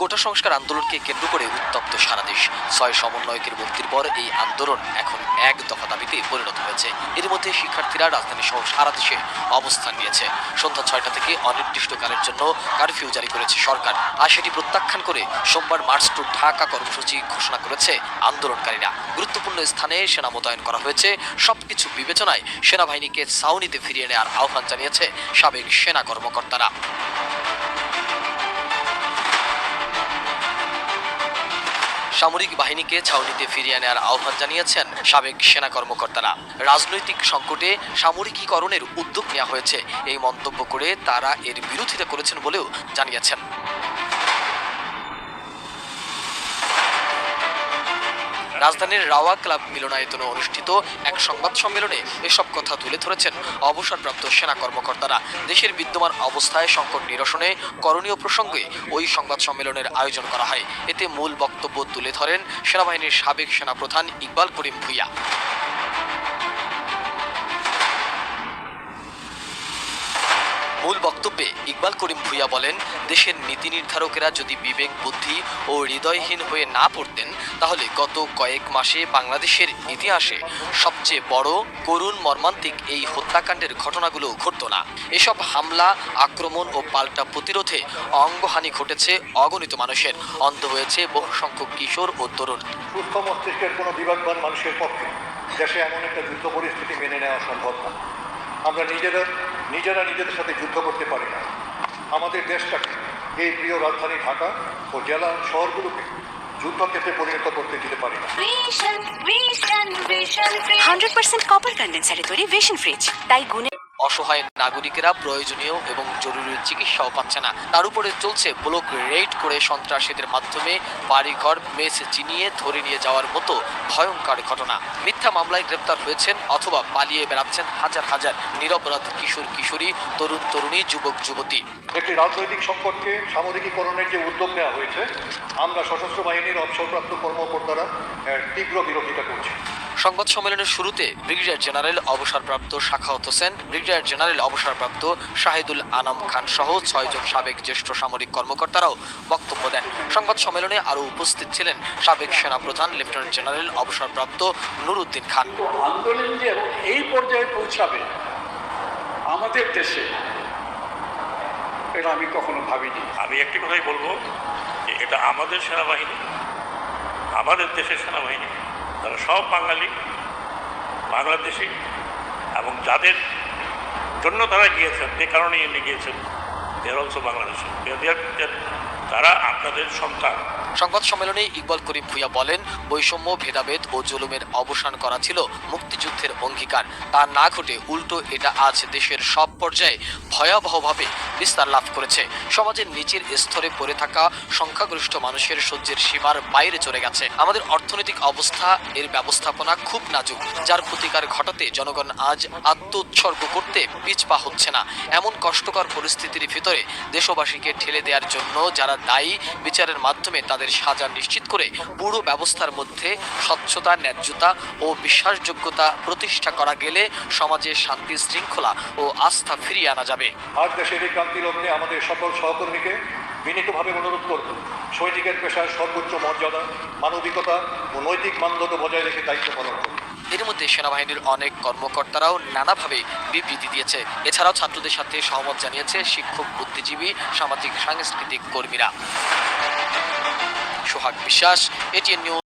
সংস্কার আন্দোলনকে কেন্দ্র করে উত্তপ্ত সারা দেশ। ছয় সমন্বয়কের মুক্তির পর এই আন্দোলন এখন এক দফা দাবিতে পরিণত হয়েছে। এর মধ্যে শিক্ষার্থীরা রাজধানী সহ সারা দেশে অবস্থান নিয়েছে। সন্ধ্যা ছয়টা থেকে অনির্দিষ্টকালের জন্য কারফিউ জারি করেছে সরকার। আর সেটি প্রত্যাখ্যান করে সোমবার মার্চ টু ঢাকা কর্মসূচি ঘোষণা করেছে আন্দোলনকারীরা। গুরুত্বপূর্ণ স্থানে সেনা মোতায়েন করা হয়েছে। সবকিছু বিবেচনায় সেনাবাহিনীকে ছাউনিতে ফিরিয়ে নেওয়ার আহ্বান জানিয়েছে সাবেক সেনা কর্মকর্তারা। সামরিক বাহিনীকে ছাউনিতে ফিরিয়ে নেওয়ার আহ্বান জানিয়েছেন সাবেক সেনা কর্মকর্তারা। রাজনৈতিক সংকটে সামরিকীকরণের উদ্যোগ নেওয়া হয়েছে। এই মন্তব্য করে তারা এর বিরোধিতা করেছেন বলেও জানিয়েছেন। রাজধানীর রাওয়া ক্লাব মিলনায়তনে অনুষ্ঠিত এক সংবাদ সম্মেলনে এসব কথা তুলে ধরেছেন অবসরপ্রাপ্ত সেনা কর্মকর্তারা। দেশের বিদ্যমান অবস্থায় সংকট নিরসনে করণীয় প্রসঙ্গে ওই সংবাদ সম্মেলনের আয়োজন করা হয়। এতে মূল বক্তব্য তুলে ধরেন সেনাবাহিনীর সাবেক সেনাপ্রধান ইকবাল করিম ভুইয়া। মূল বক্তব্যে ইকবাল করিম ভুইয়া বলেন, দেশের নীতি নির্ধারকেরা যদি বিবেক, বুদ্ধি ও হৃদয়হীন হয়ে না পড়তেন তাহলে গত কয়েক মাসে বাংলাদেশের ইতিহাসে সবচেয়ে বড় করুণ মর্মান্তিক এই হত্যাকাণ্ডের ঘটনাগুলো ঘটত না। এসব হামলা, আক্রমণ ও পাল্টা প্রতিরোধে অঙ্গহানি ঘটেছে অগণিত মানুষের। অন্ধ হয়েছে বহু সংখ্যক কিশোর ও তরুণ। সুস্থ মস্তিষ্কের কোনো বিবেকবান মানুষের পক্ষে দেশে এমন একটা যুদ্ধ পরিস্থিতি মেনে নেওয়া সম্ভব না। আমরা নিজেদের, নিজেরা নিজেদের সাথে যুদ্ধ করতে পারি না। আমাদের দেশটাকে, এই প্রিয় রাজধানী ঢাকা ও জেলা শহরগুলোকে যুদ্ধক্ষেত্রে পরিণত করতে দিতে পারি না। হান্ড্রেড পার্সেন্ট কপার কন্ডেন্সারে তৈরি ভিশন ফ্রিজ তাই গুণে অসহায় নাগরিকেরা প্রয়োজনীয় এবং জরুরি চিকিৎসাও পাচ্ছে না। তার উপরে চলছে ব্লক রেড করে সন্ত্রাসীদের মাধ্যমে বাড়িঘর মেস চিনিয়ে ধরে নিয়ে যাওয়ার মতো ভয়ঙ্কর ঘটনা। মিথ্যা মামলায় গ্রেপ্তার হয়েছেন অথবা পালিয়ে বেড়াচ্ছেন হাজার হাজার নিরপরাধ কিশোর, কিশোরী, তরুণ, তরুণী, যুবক, যুবতী। একটি রাজনৈতিক সংকটকে সামরিকীকরণের যে উদ্যোগ নেওয়া হয়েছে, আমরা সশস্ত্র বাহিনীর অবসরপ্রাপ্ত কর্মকর্তারা তীব্র বিরোধিতা করছি। সংবাদ সম্মেলনের শুরুতে ব্রিগেডিয়ার জেনারেল অবসরপ্রাপ্ত শাখাওয়াত হোসেন ব্রিগেডিয়ার জেনারেল অবসরপ্রাপ্ত শাহিদুল আনাম খান সহ ছয়জন সাবেক জ্যেষ্ঠ সামরিক কর্মকর্তারাও বক্তব্য দেন। সংবাদ সম্মেলনে আরও উপস্থিত ছিলেন সাবেক সেনাপ্রধান লেফটেন্যান্ট জেনারেল অবসরপ্রাপ্ত নুরুদ্দিন খান। আন্দোলন যে এই পর্যায়ে পৌঁছাবে আমাদের দেশে এটা আমি কখনো ভাবিনি। আমি একটি কথাই বলব যে এটা আমাদের সেনাবাহিনী আমাদের দেশের সেনাবাহিনী। তারা সব বাঙালি, বাংলাদেশি এবং যাদের জন্য তারা গিয়েছেন, যে কারণে এনে গিয়েছেন দেয়ার অলসো বাংলাদেশি তারা আপনাদের সন্তান। সংবাদ সম্মেলনে ইকবাল করিম ভুইয়া বলেন, বৈষম্য, ভেদাভেদ ও জুলুমের অবসান করা ছিল মুক্তিযুদ্ধের অঙ্গীকার। তা না ঘটে উল্টো এটা আজ দেশের সব পর্যায়ে ভয়াবহভাবে বিস্তার লাভ করেছে। সমাজের নিচের স্তরে পড়ে থাকা সংখ্যাগরিষ্ঠ মানুষের সহ্যের সীমার বাইরে চলে গেছে। আমাদের অর্থনৈতিক অবস্থা, এর ব্যবস্থাপনা খুব নাজুক। যার প্রতিকার ঘটাতে জনগণ আজ আত্মোৎসর্গ করতে পিছপা হচ্ছে না। এমন কষ্টকর পরিস্থিতির ভিতরে দেশবাসীকে ঠেলে দেওয়ার জন্য যারা দায়ী বিচারের মাধ্যমে তাদের সাজা নিশ্চিত করে পুরো ব্যবস্থার মধ্যে স্বচ্ছতা, ন্যায্যতা ও বিশ্বাসযোগ্যতা প্রতিষ্ঠা করা গেলে সমাজে শান্তি শৃঙ্খলা ও আস্থা ফিরিয়ে আনা যাবে। আজ দেশের এই ক্রান্তি লগ্নে আমাদের সকল সহকর্মীকে বিনীতভাবে অনুরোধ করব, সৈনিকের পেশায় সর্বোচ্চ মর্যাদা, মানবিকতা ও নৈতিক মানদণ্ড বজায় রেখে দায়িত্ব পালন করুন এর মধ্যে সেনাবাহিনীর অনেক কর্মকর্তারাও নানাভাবে বিবৃতি দিয়েছে। এছাড়াও ছাত্রদের সাথে সহমত জানিয়েছে শিক্ষক, বুদ্ধিজীবী, সামাজিক, সাংস্কৃতিক কর্মীরা। সোহাগ বিশ্বাস, এটিএন নিউজ।